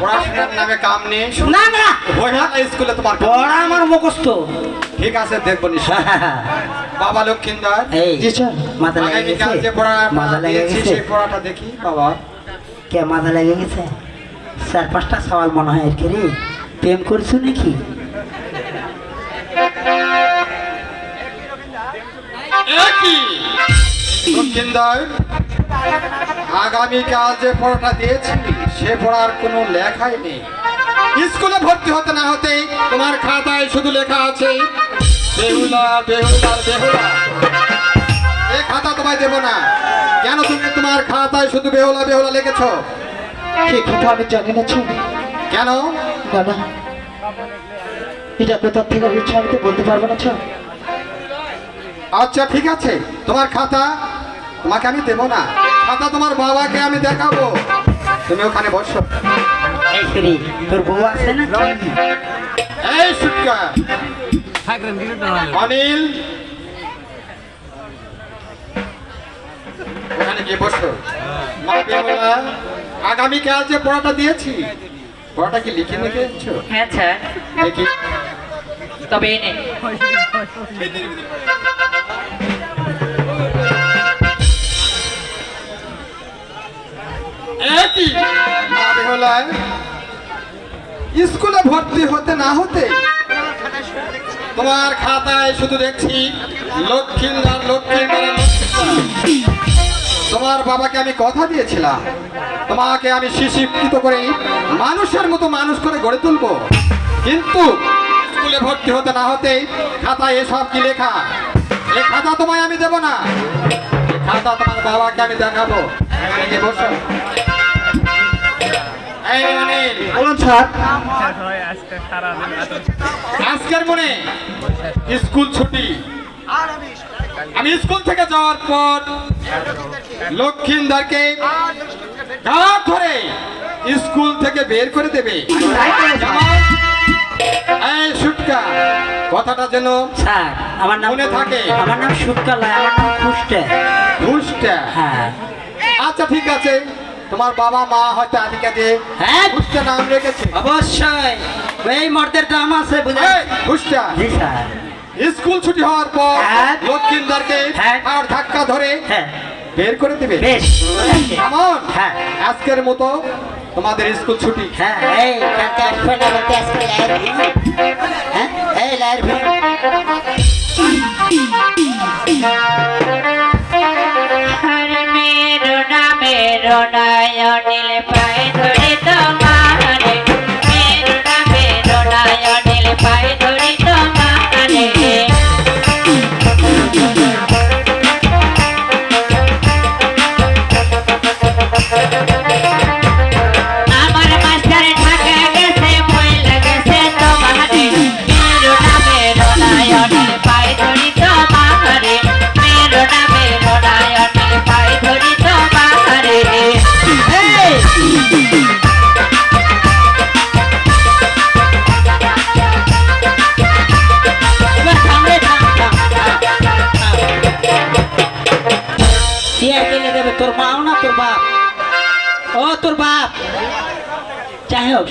পড়াশোনার নামে কাম নেই। না স্কুলে তোমার কাম। পড়া আমার মুখস্থ। ঠিক আছে দেখব বাবা লক্ষ্মীন্দর এই জি মাথা লেগে যে পড়া মাথা লেগে গেছে? সেই পড়াটা দেখি বাবা। কে মাথা লেগে গেছে? চার পাঁচটা সওয়াল মনে হয় আর কি রে। প্রেম করছ নাকি? আগামীকাল যে পড়াটা দিয়েছি সে পড়ার কোনো লেখাই নেই। স্কুলে ভর্তি হতে না হতেই তোমার খাতায় শুধু লেখা আছে বেহুলা বেহুলা বেহুলা। এই খাতা তোমায় দেবো না। কেন তুমি তোমার খাতায় শুধু বেহুলা বেহুলা লিখেছো? এই কথা আমি জানি না স্যার কেন? না এটা কোথার থেকে হচ্ছে আমি তো বলতে পারব না স্যার আচ্ছা ঠিক আছে। তোমার খাতা তোমাকে আমি দেবো না। খাতা তোমার বাবাকে আমি দেখাবো। তুমি ওখানে বসো। তোর বউ আছে না এই সুটকা। অনিল। ওখানে গিয়ে বসো। মা বেহুলা আগামীকাল যে পড়াটা দিয়েছি পড়াটা কি লিখে হ্যাঁ স্যার। দেখি। তবে এনে। একই। স্কুলে ভর্তি হতে না হতে তোমার খাতায় শুধু দেখছি লক্ষ্মীন্দার লক্ষ্মীন্দার তোমার বাবাকে আমি কথা দিয়েছিলাম। তোমাকে আমি শিক্ষিত করে মানুষের মতো মানুষ করে গড়ে তুলবো। কিন্তু স্কুলে ভর্তি হতে না হতেই খাতায় এসব কি লেখা? এই খাতা তোমায় আমি দেব না। খাতা তোমার বাবাকে আমি দেখাবো। বসো। আজকের মনে স্কুল ছুটি। আমি স্কুল থেকে যাওয়ার পর লক্ষ্মীন্দারকে গাঁট ধরে স্কুল থেকে বের করে দেবে। এই সুটকা কথাটা যেন স্যার আমার নাম মনে থাকে। আমার নাম সুটকালা আমার নাম খুশটে। ঘুষটা হ্যাঁ। আচ্ছা ঠিক আছে। তোমার বাবা মা হয়তো আদিকা দিয়ে হ্যাঁ? ঘুষটা নাম রেখেছে। অবশ্যই। এই মর্দের দাম আছে বুঝে এই, ঘুষটা জি স্যার। স্কুল ছুটি হওয়ার পর হ্যাঁ। লক্ষ্মীন্দারকে হ্যাঁ। আর ধাক্কা ধরে হ্যাঁ। বের করে দেবে। বেশ। কেমন হ্যাঁ। আজকের মতো তোমাদের স্কুল ছুটি। হ্যাঁ এই কালকে আসবে না বলতে আজকে লাইর হ্যাঁ এই লাইর ভিড় રે રોડાયા નીલ પાય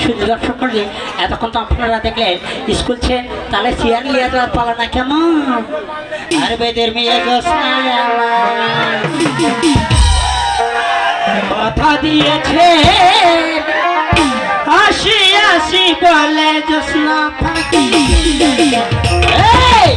শুধু দর্শক করলে, এতক্ষণ তো আপনারা দেখলেন স্কুল ছেন তাহলে চেয়ার নিয়ে যাওয়ার পালা না কেমন? আর বেদের মেয়ে কথা দিয়েছে হাসি হাসি বলে জোসনা ফাঁকি। এই!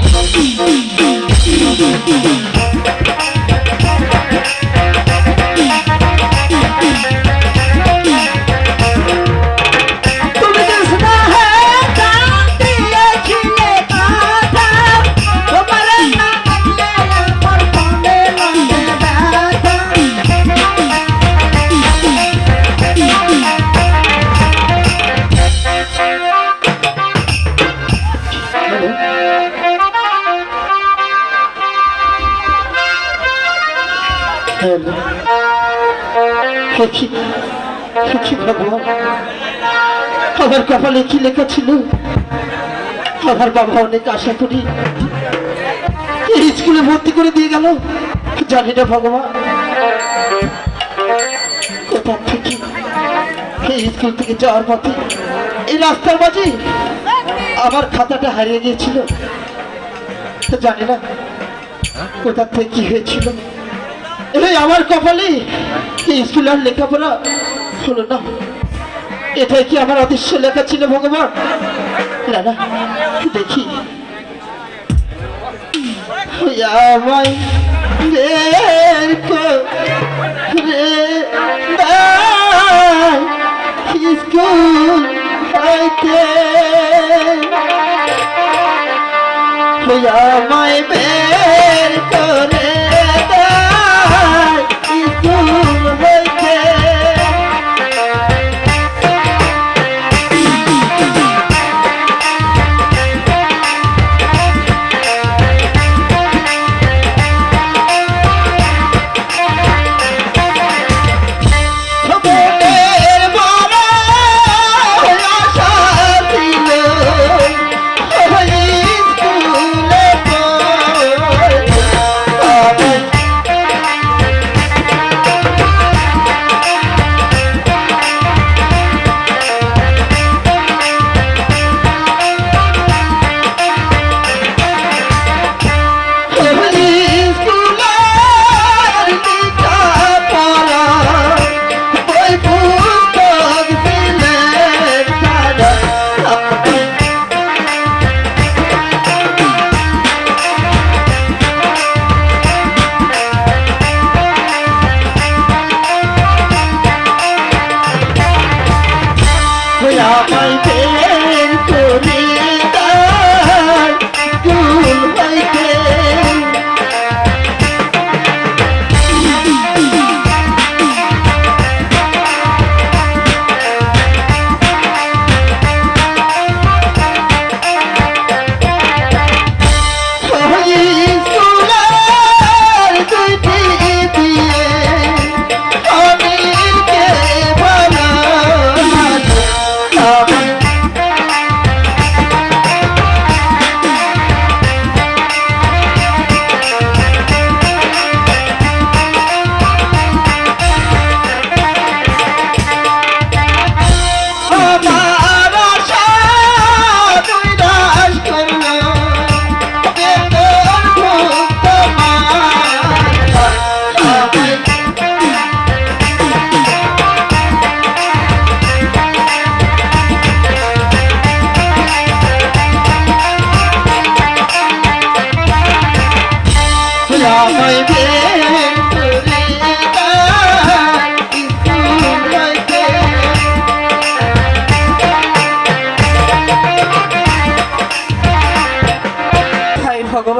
কি ভগবান আমার কপালে কি লেখা ছিল? আমার বাবা অনেক আশা করি এই স্কুলে ভর্তি করে দিয়ে গেল। জানি না ভগবান। কোথা থেকে? এই স্কুল থেকে যাওয়ার পথে এই রাস্তার মাঝে আমার খাতাটা হারিয়ে গিয়েছিল। জানি না কোথা থেকে কি হয়েছিল। এই আমার কপালে এই স্কুল আর লেখাপড়া হলো না। এটাই কি আমার অদৃশ্য লেখা ছিল ভগবান? না না দেখি। আমায় বের করে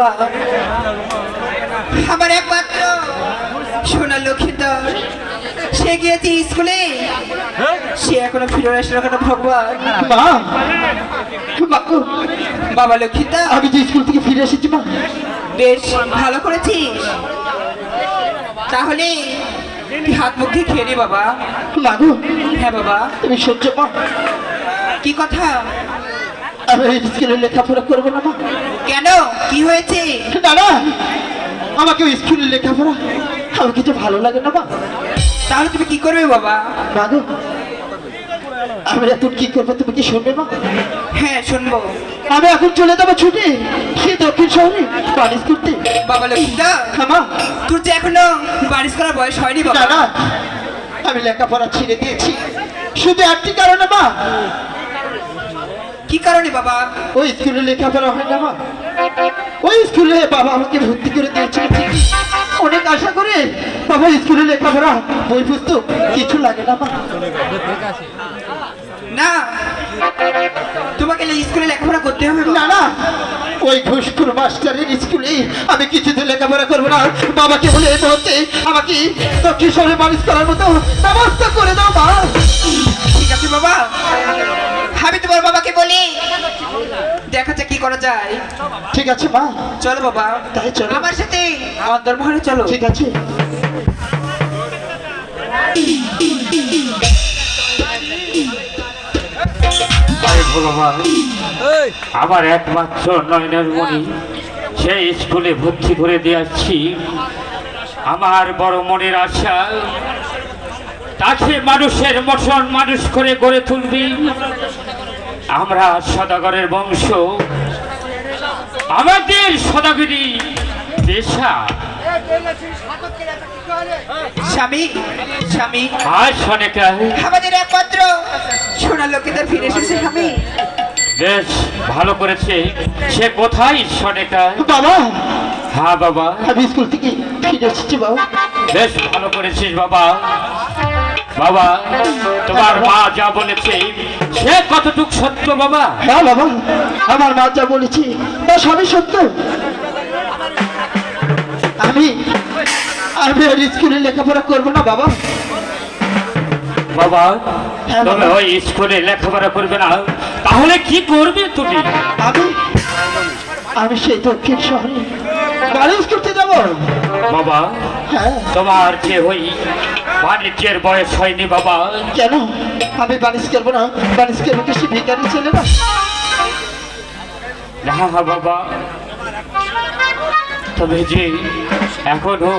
ভগবান আমার একমাত্র সোনা লক্ষিন্দর সে গিয়েছে স্কুলে। সে এখনও ফিরে আসলো কেন ভগবান। বাবা লক্ষিন্দর আমি যে স্কুল থেকে ফিরে এসেছি মা। বেশ ভালো করেছিস। তাহলে তুই হাত মুখ দিয়ে খেয়ে নে বাবা। মা গো। হ্যাঁ বাবা। তুমি সহ্য কি কথা? আমি স্কুলে লেখাপড়া করব না মা। কেন? কি হয়েছে? না আমাকে স্কুলে লেখাপড়া আমার কিছু ভালো লাগে না মা। তাহলে তুমি কি করবে বাবা? মা আমি এখন কি করব তুমি কি শুনবে মা? হ্যাঁ শুনব। আমি এখন চলে যাব ছুটে সে দক্ষিণ শহরে কলেজ করতে। বাবা লক্ষিন্দর হ্যাঁ মা। তোর যে এখনও বারিশ করার বয়স হয়নি বাবা। না আমি লেখাপড়া ছেড়ে দিয়েছি। শুধু একটি কারণে মা কি কারণে বাবা? ওই স্কুলে লেখাপড়া হয় না মা। ওই স্কুলে বাবা আমাকে ভর্তি করে দিয়েছিল অনেক আশা করে বাবা স্কুলে লেখাপড়া বই পুস্তক কিছু লাগে না মা। না তোমাকে স্কুলে লেখাপড়া করতে হবে না না ওই ঘুষখুর মাস্টারের স্কুলে আমি কিছুতে লেখাপড়া করব না। বাবাকে বলে এই মুহূর্তে আমাকে দক্ষিণ শহরে মানুষ করার মতো ব্যবস্থা করে দাও মা। ঠিক আছে বাবা। আমি তোমার বাবাকে দেখা যাক কি করা যায়। ঠিক আছে মা। চলো বাবা। তাই চলো। আমার সাথে অন্তর্মহলে চলো। ঠিক আছে। ভগবান আমার একমাত্র নয়নের মণি সেই স্কুলে ভর্তি করে দিয়েছি। আমার বড় মনের আশা তাকে মানুষের মতন মানুষ করে গড়ে তুলবি। আমরা সদাগরের বংশ। আমাদের সদাগরি পেশা স্বামী স্বামী। আজ অনেকা আমাদের একমাত্র সোনার লক্ষ্মীদের ফিরে এসেছে স্বামী। বেশ ভালো করেছে। সে কোথায় সনেকা? বাবা। হ্যাঁ বাবা। আমি স্কুল থেকে ফিরে এসেছি বাবা। বেশ ভালো করেছিস বাবা। বাবা তোমার মা যা বলেছে সে কতটুক সত্য বাবা? হ্যাঁ বাবা আমার মা যা বলেছি তা সবই সত্য। আমি আমি আর স্কুলে লেখাপড়া করব না বাবা। বাবা হ্যাঁ, তুমি ওই স্কুলে লেখাপড়া করবে না। তাহলে কি করবে তুমি? আমি আমি সেই দক্ষিণ শহরে বালিশ করতে যাব? বাবা হ্যাঁ। তোমার যে ওই বাণিজ্যের বয়স হয়নি বাবা। কেন? আমি বালিশ করব না। বালিশ করব কি সে ভিকারি ছেলে না না বাবা। তবে যে এখনও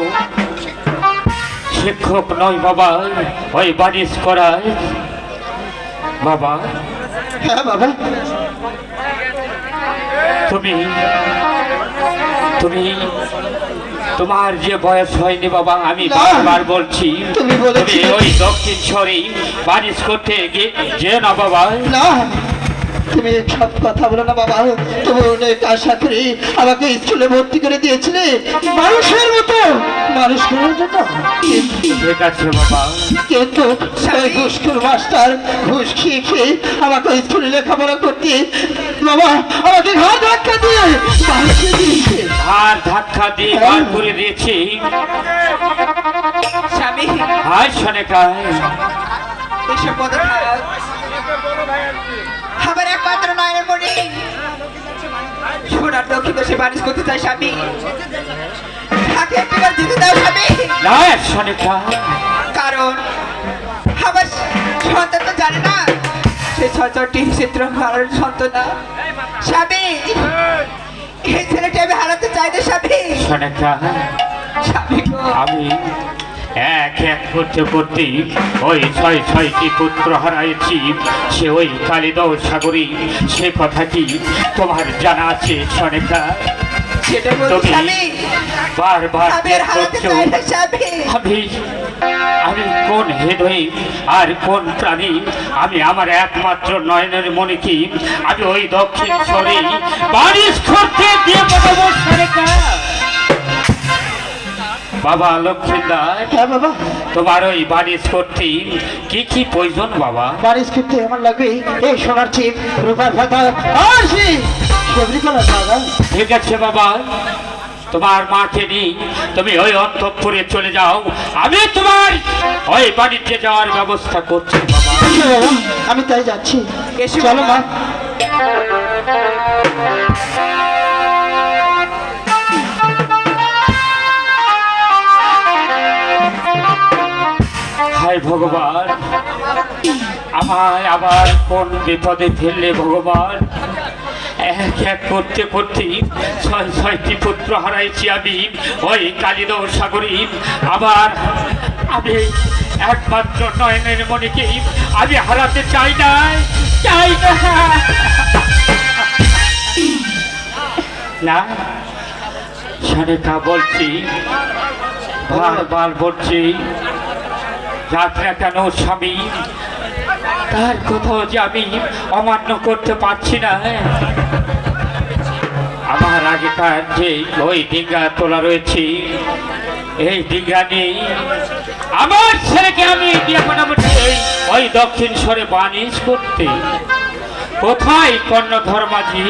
শিক্ষক নয় বাবা ওই বাণিজ্য করায়। বাবা। হ্যাঁ বাবা। তুমি তুমি তোমার যে বয়স হয়নি বাবা আমি বারবার বলছি তুমি। ওই দক্ষিণ সরি বারিশ করতে গিয়ে যে না বাবা। না তুমি সব কথা বলো না বাবা। তুমি অনেক আশা করি আমাকে স্কুলে ভর্তি করে দিয়েছিলে। মানুষের মতো মানুষ জন্য কিন্তু- ঠিক আছে বাবা। কিন্তু ওই ঘুষখোর মাস্টার ঘুষ খেয়ে খেয়ে আমাকে স্কুলে লেখাপড়া করতে বাবা আমাকে ঘর ধাক্কা দিয়ে বাড়ি আর ধাক্কা দিয়ে বার করে দিয়েছি। স্বামী হাই সনেকায় এসব কথা আমার একমাত্র নয়নের মনে সোনার তো সে বারিশ করতে চায় স্বামী। তাকে একবার দিতে দাও স্বামী না সনেকা কারণ আমার সন্তান তো জানে না সে ছটি চিত্র হারার সন্তান না। স্বামী এই ছেলেটি আমি হারাতে চাই না স্বামী। সনেকা স্বামী গো। আমি এক এক করতে করতে ওই ছয় ছয়টি পুত্র হারাইছি। সে ওই কালিদহ সাগরী সে কথা কি তোমার জানা আছে সনেকা তুমি বারবার আমি আমি কোন হৃদয় আর কোন প্রাণী? আমি আমার একমাত্র নয়নের মনিকে আমি ওই দক্ষিণ বারিশ করতে দিয়ে পাঠাবো সরেকা বাবা লক্ষ্মীদার হ্যাঁ বাবা। তোমার ওই বারিশ করতে কি কি প্রয়োজন বাবা? বারিশ করতে আমার লাগবে এই সোনার চিপ রূপার ভাতা আর সে সবরি কলার বাবা। ঠিক আছে বাবা তোমার মাকে নিয়ে তুমি ওই অন্তঃপুরে চলে যাও আমি তোমার ওই বাড়িতে যাওয়ার ব্যবস্থা করছি আমি তাই যাচ্ছি। এসো চলো মা। হায় ভগবান। আমায় আবার কোন বিপদে ফেললে ভগবান? এক এক করতে করতে ছয় ছয়টি পুত্র হারাইছি আমি, ওই কালিদহ সাগরী আবার আমি একমাত্র নয়নের মনিকে আমি হারাতে চাই না চাই না। না সারেকা বলছি, বারবার বলছি যাত্রা কেন স্বামী? তার কোথাও যে আমি অমান্য করতে পারছি না আমার আগেকার যে ওই ডিঙ্গা তোলা রয়েছে, এই ডিঙ্গা নেই। আমার ছেলেকে আমি ওই দক্ষিণ স্বরে বানিশ করতে। কোথায় কর্ণধর মাঝি